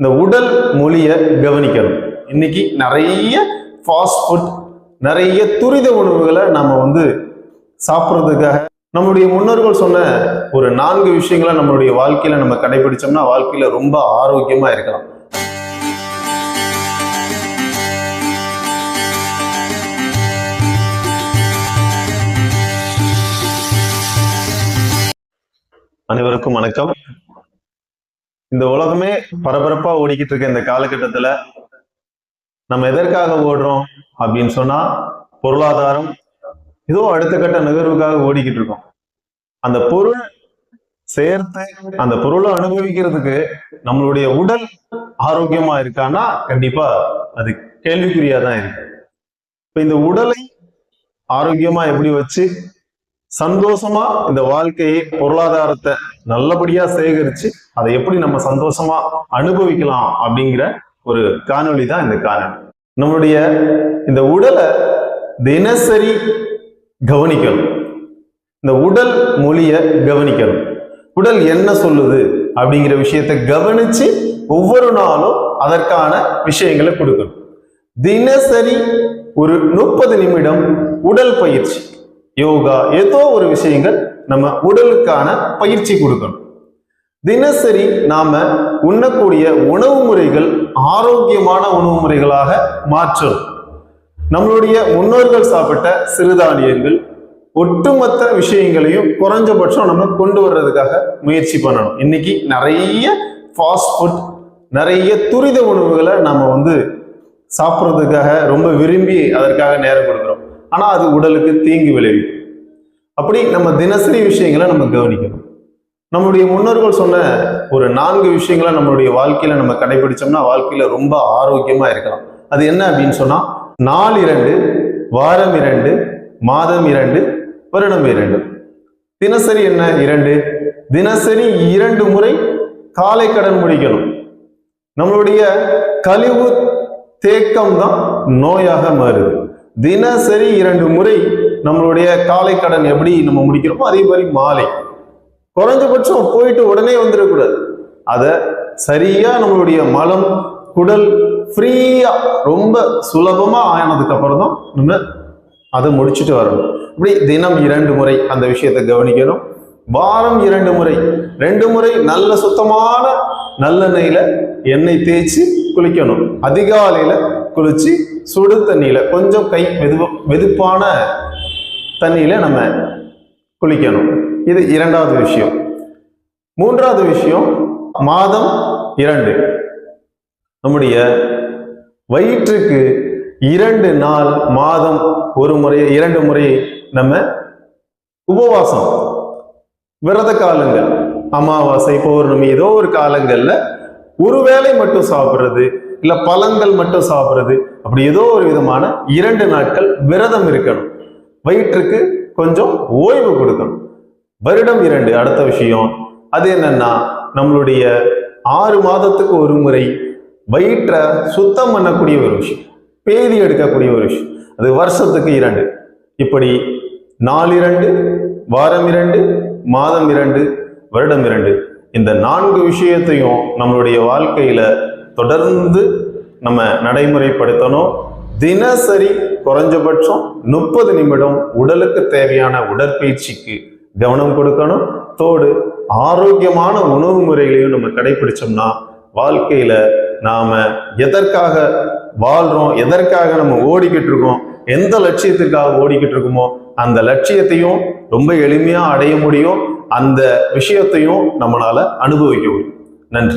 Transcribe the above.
இந்த உடல் மொழியை கவனிக்கணும். இன்னைக்கு நிறைய ஃபாஸ்ட் ஃபுட் நிறைய துரித உணவுகளை நம்ம வந்து சாப்பிட்றதுக்காக நம்மளுடைய முன்னோர்கள் சொன்ன ஒரு நான்கு விஷயங்களை நம்மளுடைய வாழ்க்கையில நம்ம கடைபிடிச்சோம்னா வாழ்க்கையில ரொம்ப ஆரோக்கியமா இருக்கலாம். அனைவருக்கும் வணக்கம். இந்த உலகமே பரபரப்பா ஓடிக்கிட்டு இருக்க இந்த காலகட்டத்துல நம்ம எதற்காக ஓடுறோம் அப்படின்னு சொன்னா பொருளாதாரம். ஏதோ அடுத்த கட்ட நகர்வுக்காக ஓடிக்கிட்டு இருக்கோம். அந்த பொருள் சேர்த்து அந்த பொருளை அனுபவிக்கிறதுக்கு நம்மளுடைய உடல் ஆரோக்கியமா இருக்கான்னா கண்டிப்பா அது கேள்விக்குறியா தான் இருக்கு. இப்ப இந்த உடலை ஆரோக்கியமா எப்படி வச்சு சந்தோஷமா இந்த வாழ்க்கையை பொருளாதாரத்தை நல்லபடியா சேகரிச்சு அதை எப்படி நம்ம சந்தோஷமா அனுபவிக்கலாம் அப்படிங்கிற ஒரு காணொளி தான் இந்த காணொளி. நம்மளுடைய இந்த உடலை தினசரி கவனிக்கணும். இந்த உடல் மொழியை கவனிக்கணும். உடல் என்ன சொல்லுது அப்படிங்கிற விஷயத்தை கவனிச்சு ஒவ்வொரு நாளும் அதற்கான விஷயங்களை கொடுக்கணும். தினசரி ஒரு முப்பது நிமிடம் உடல் பயிற்சி. யோகா ஏதோ ஒரு விஷயங்கள் நம்ம உடலுக்கான பயிற்சி கொடுக்கணும். தினசரி நாம உண்ணக்கூடிய உணவு முறைகள் ஆரோக்கியமான உணவு முறைகளாக மாற்றணும். நம்மளுடைய முன்னோர்கள் சாப்பிட்ட சிறுதானியங்கள் ஒட்டுமொத்த விஷயங்களையும் குறைஞ்சபட்சம் நம்ம கொண்டு வர்றதுக்காக முயற்சி பண்ணணும். இன்னைக்கு நிறைய ஃபாஸ்ட் ஃபுட் நிறைய துரித உணவுகளை நம்ம வந்து சாப்பிட்றதுக்காக ரொம்ப விரும்பி அதற்காக நேரம் கொடுக்குறோம். ஆனால் அது உடலுக்கு தீங்கு விளைவிக்கும். அப்படி நம்ம தினசரி விஷயங்களை நம்ம கவனிக்கணும். நம்மளுடைய முன்னோர்கள் சொன்ன ஒரு நான்கு விஷயங்களை நம்மளுடைய வாழ்க்கையில நம்ம கடைபிடிச்சோம்னா வாழ்க்கையில ரொம்ப ஆரோக்கியமா இருக்கலாம். அது என்ன அப்படின்னு சொன்னா நாள் இரண்டு வாரம் இரண்டு மாதம் இரண்டு வருடம் இரண்டு. தினசரி என்ன இரண்டு? தினசரி இரண்டு முறை காலை கடன் முடிக்கணும். நம்மளுடைய கழிவு தேக்கம் தான் நோயாக மாறுது. தினசரி இரண்டு முறை நம்மளுடைய காலை கடன் எப்படி நம்ம முடிக்கிறோமோ அதே மாதிரி மாலை. குறைஞ்சபட்சம் போயிட்டு உடனே வந்துடக்கூடாது. அதை சரியா நம்மளுடைய மலம் குடல் ஃப்ரீயா ரொம்ப சுலபமா ஆனதுக்கு அப்புறம் தான் நம்ம அதை முடிச்சுட்டு வரணும். இப்படி தினம் இரண்டு முறை அந்த விஷயத்தை கவனிக்கணும். வாரம் இரண்டு முறை. ரெண்டு முறை நல்ல சுத்தமான நல்லெண்ணெயில் எண்ணெய் தேய்ச்சி குளிக்கணும். அதிகாலையில் குளிச்சு சுடு தண்ணியில் கொஞ்சம் கை வெது வெதுப்பான தண்ணியில் நம்ம குளிக்கணும். இது இரண்டாவது விஷயம். மூன்றாவது விஷயம் மாதம் இரண்டு. நம்முடைய வயிற்றுக்கு இரண்டு நாள் மாதம் ஒரு முறை இரண்டு முறை நம்ம உபவாசம். விரத காலங்கள் அமாவாசை பௌர்ணமி ஏதோ ஒரு காலங்களில் ஒரு வேளை மட்டும் சாப்பிட்றது இல்லை பழங்கள் மட்டும் சாப்பிட்றது. அப்படி ஏதோ ஒரு விதமான இரண்டு நாட்கள் விரதம் இருக்கணும். வயிற்றுக்கு கொஞ்சம் ஓய்வு கொடுக்கணும். வருடம் இரண்டு அடுத்த விஷயம். அது என்னன்னா நம்மளுடைய ஆறு மாதத்துக்கு ஒரு முறை வயிற்றை சுத்தம் பண்ணக்கூடிய ஒரு விஷயம். பேதி எடுக்கக்கூடிய ஒரு விஷயம். அது வருஷத்துக்கு இரண்டு. இப்படி நாலிரண்டு வாரம் இரண்டு மாதம் இரண்டு வருடம் இரண்டு. இந்த நான்கு விஷயத்தையும் நம்மளுடைய வாழ்க்கையில தொடர்ந்து நம்ம நடைமுறைப்படுத்தணும். தினசரி குறைஞ்சபட்சம் முப்பது நிமிடம் உடலுக்கு தேவையான உடற்பயிற்சிக்கு கவனம் கொடுக்கணும். தோடு ஆரோக்கியமான உணவு முறைகளையும் நம்ம கடைபிடிச்சோம்னா வாழ்க்கையில நாம எதற்காக வாழ்றோம் எதற்காக நம்ம ஓடிக்கிட்டு இருக்கோம் எந்த லட்சியத்திற்காக ஓடிக்கிட்டு இருக்கோமோ அந்த லட்சியத்தையும் ரொம்ப எளிமையா அடைய முடியும். அந்த விஷயத்தையும் நம்மளால அனுபவிக்க முடியும். நன்றி.